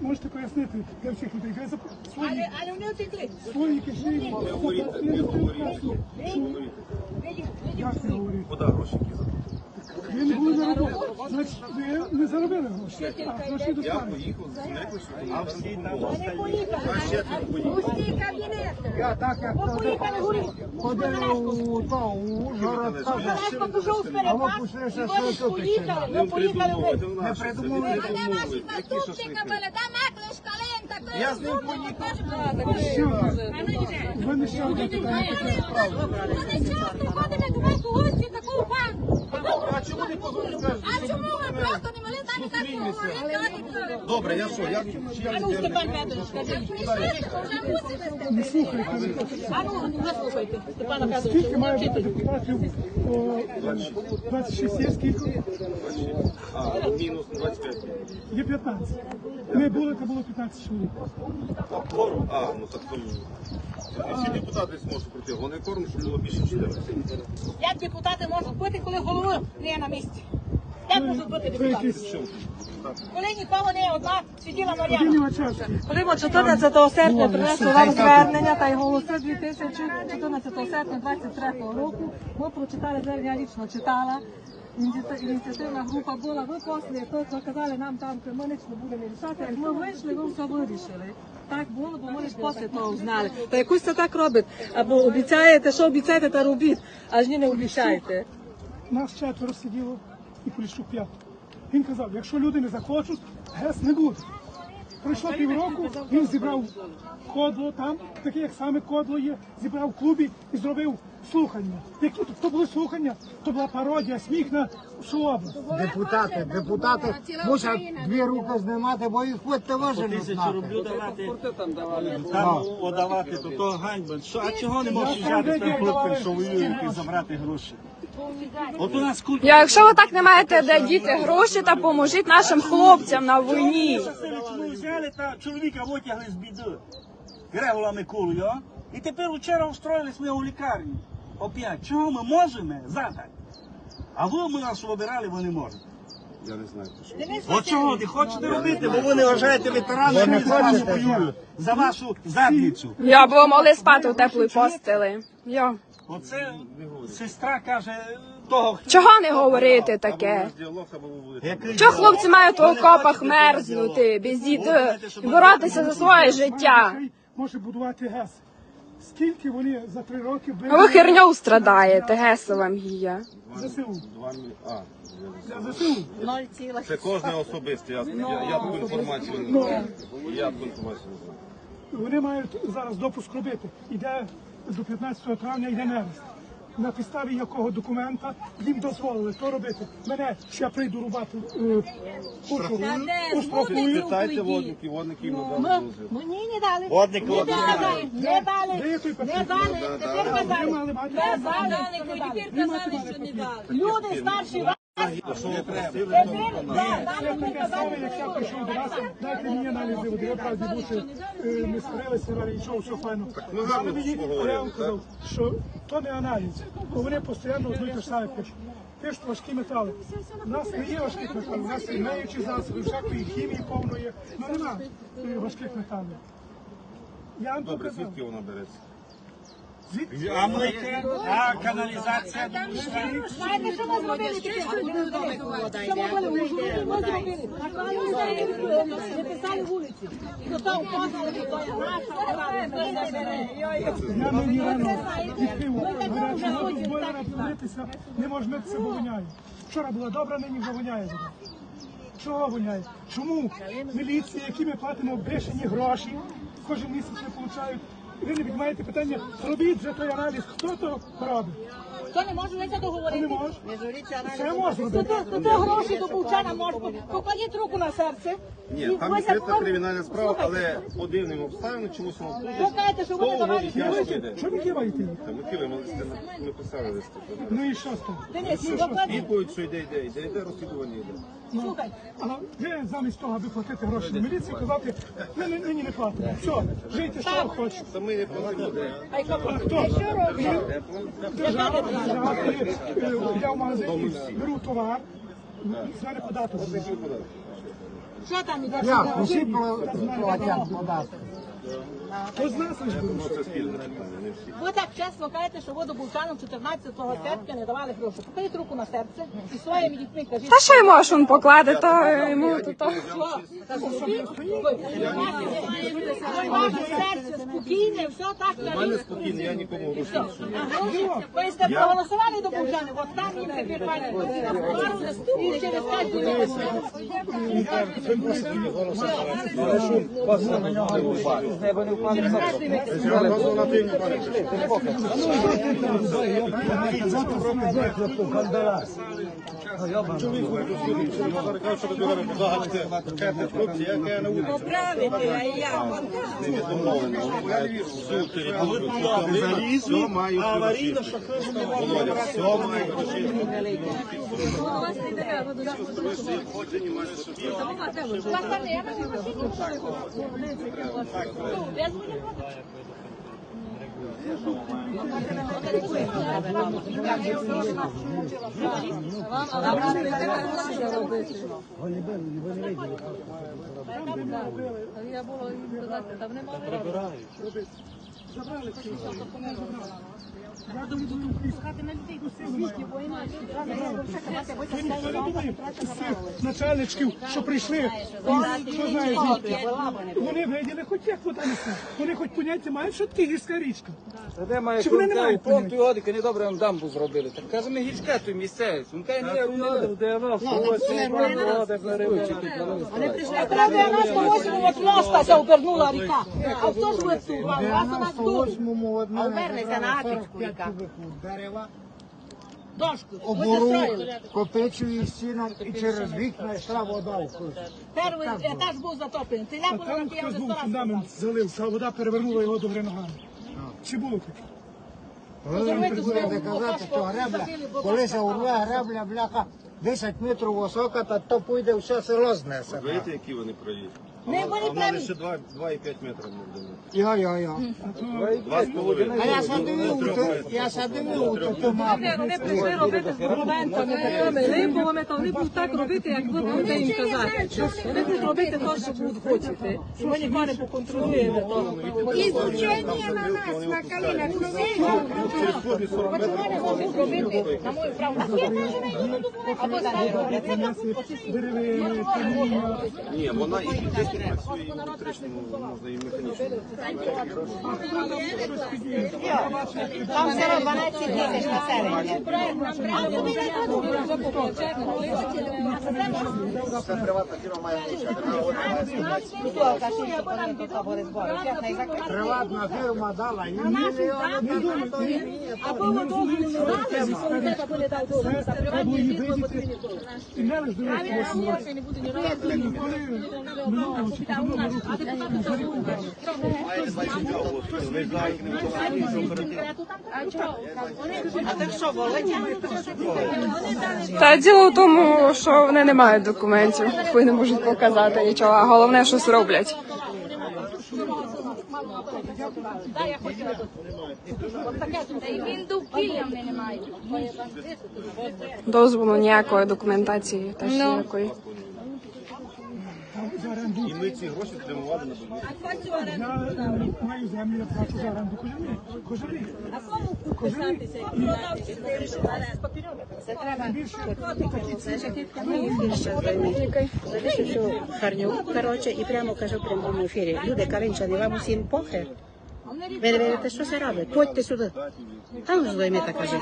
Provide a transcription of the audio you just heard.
Можете пояснити для всіх людей, ви зап- свої, Але, але вони втекли. свої кишені заплатили. Що? Як не говорити? Куди гроші кидати? Ви не на роботі. Значить, ви не заробили гроші. А гроші Я поїхав, що А всі там Вони поїхали. А ще ти поїхав. Пусті кабінети. Я так як Бо поїхали ходив у то, у Ужгород, теж. Вона пішов з А ви перепад. пішли ще і вони що тут поїхали. Не Ми поїхали придумали, ви. це в нас. Не придумали. Це А де придумали. ваші Які наступники шашлики? були? Там Еклиш, Калинка, то Я з ним Ви не ще одне питання. Вони часто ходили до вас у гості таку банку. А чому не позвонили? А чому ви просто не могли з нами так поговорити? Добре, я що, я чи я не Степан Федорович, скажіть. Не слухайте. А ну, послухайте. Степана Федоровича. Скільки має бути депутатів? О, 26 є скільки? А, мінус 25. Є 15. Не було, то було 15 чоловік. А? А, ну так то... Не всі депутати зможуть пройти. Вони корм, щоб було більше 14. Як депутати можуть бути, коли голови не на місці? Як можуть бути депутати? Коли нікого не одна сиділа Мар'яна. Коли ми 14 серпня принесли вам звернення та й голоси 2014 серпня 23 року, ми прочитали звернення, я лічно читала. Ініці- Ініціативна група була, ви послі що казали нам там, ми ніч не будемо рішати, ми вийшли, ви все вирішили. Так було, бо ми ж після того знали. Та якось це так робить. Або обіцяєте, що обіцяєте, та робіть, аж ні не обіцяєте. Нас четверо сиділо і Поліщук п'ять. Він казав, якщо люди не захочуть, ГЕС не буде. Пройшло півроку, він зібрав кодло там, таке як саме кодло є, зібрав в клубі і зробив слухання. Які то, то були слухання, то була пародія, сміх на всю область. Депутати, депутати мусять дві руки знімати, бо їх хоч теж не тисячу знати. рублю давати, там отдавати, то то ганьба. Що, а чого не можеш взяти з тим хлопцем, що воює, і забрати гроші? От у нас культ. Якщо ви так не маєте де діти гроші, та поможіть нашим хлопцям на війні. Ми взяли та чоловіка витягли з біди. Грегола Миколу, йо? І тепер вчора устроїлись ми у лікарні. Опять. Чого ми можемо? Завтра. А ви ми нас вибирали, ви не можете. Я не знаю, що. От чого не хочете робити, бо ви не вважаєте ветеранами, які за вас воюють, за вашу задницю. Я б ви могли спати у теплій постелі. Йо. Оце сестра каже того, хто Чого не говорити таке? Чого хлопці мають у окопах мерзнути, без діти, боротися за своє життя? Може будувати ГЕС. Скільки вони за три роки А ви херню страдаєте, геса вам гія. ЗСУ? Для. Це кожне особисто. Я, я, я таку інформацію не знаю. Я таку інформацію не знаю. Вони мають зараз допуск робити. Іде до 15 травня, йде нерест. На підставі якого документа їм дозволили то робити. Мене ще прийду рубати е, устрахую. Питайте водників, водників не дали дозвіл. Мені не дали. Водник, Не водник. дали. Не дали. Де той Не папір? дали. Тепер ви Ви дали. мати Не дали. Не дали. Люди старші то я прийшов до вас, дайте мені аналізи води. Я правді бути але нічого, все файно. Але мені, я вам казав, що то не аналіз, бо вони постійно одно й те ж саме пишуть. Пишуть важкі метали. У нас не є важких металів, у нас є миючі засоби, всякої хімії повної, ну нема важких металів. Я вам Добре, показав. звідки вона береться? А мийка, а каналізація. Знаєте, що ми зробили тільки що ми зробили? Що ми зробили? Ми ми не писали вулиці. То там позали, то наша, Я гарячу воду, з бойлера помитися, не можна бо воняє. Вчора була добра, нині вже воняє. Чого воняє? Чому міліції, які ми платимо бешені гроші, кожен місяць не получають? Ви не маєте питання, робіть вже той аналіз, хто то робить? Хто не може вийти Хто не договорити? може? Це може То ти- то гроші до Бучана можеш покладіть руку на серце. Ні, там ви відкрита кримінальна справа, але по дивним обставинам чомусь воно Ви тут. знаєте, що вони давали угодить, я гроші? Що ви киваєте? Та ми ми листи не- не писали листи. Ну і що з того? Денис, покладіть. Відповідь, що йде, йде, йде, йде розслідування йде. Слухай, А ви замість того, аби платити гроші на міліції, казати, ми нині не, не платимо. Все, жийте, що ви хочете. Та ми не платимо. а хто? Держава, держава, коли, е, я в магазині беру товар, з мене податок. Що там? Як? Усі податки. То з нас лиш беруть. Це спільне питання, не всі. Ви так чесно кажете, що водобулчанам 14 серпня не давали гроші. Покладіть руку на серце і своїми дітьми кажіть. Та що йому він покладе, то йому то. то. Ваше серце спокійне, все так У мене спокійно, я нікому гроші. Ви сте проголосували до Бужани, от там їм тепер пані і через п'ять Поправити, а я. Всю територію, все маю Аварійно, що хижу не можна гроші. Я було їм казати, та вони мали Я думаю, тут пускати на людей не думає усіх начальничків, що прийшли, що знає звідти. Вони виділи хоч як вода несе. Вони хоч поняття мають, що таке гірська річка. Де має Чи вони не мають понту його, таки недобре нам дамбу зробили. Так каже, ми гірська тут місцевість. Він каже, не руйнує, де воно, ось, вода, тут на нас стоять. Треба 98 от моста ся обернула ріка. А хто ж ви тут? А вас нас тут. 98-му от мене Обернеться на Апічку 45 ріка. дерева, Дошку. Обору, застроїли. копичою і через вікна йшла вода в. Перший етаж був затоплений. А там на хтось був фундамент залився, а вода перевернула його до ногами. Чи було таке? Ви мені будете казати, що гребля, коли се урве гребля, бляха, 10 метрів висока, то, то пойде все село знесе. Видите, які вони праві? Не, вони праві. ще 2,5 метрів не вдома. Йо-йо-йо. Два з. А я я у ту мапу. Вони прийшли робити документами, такими то вони будуть так робити, як ви будете їм казати. Вони будуть робити те, що будуть хочете. І ми ніхто не поконтролюємо того. Ізучення на нас, на колінах. Вони можуть робити, на мою правду. Або ставити. Це. Ні, вона і Там все 12 тисяч населення. Приватна фірма дала і мільйони. Треба було її видіти. І не лише дивитися. Коли минулого чи минулого року Та діло в тому, що вони не мають документів, ви не можуть показати нічого, а головне, щось роблять. Дозволу ніякої документації теж ніякої. За оренду. І ми ці гроші спрямували на будівництво. Я е, маю землю, я плачу за оренду кожен рік. Кожен рік. Кожен рік. Харню, коротше, і прямо кажу в прямому ефірі. Люди Калинчани, вам усім похер. Ви не вірите, що це робить? Подьте сюди. Там ж займете, каже.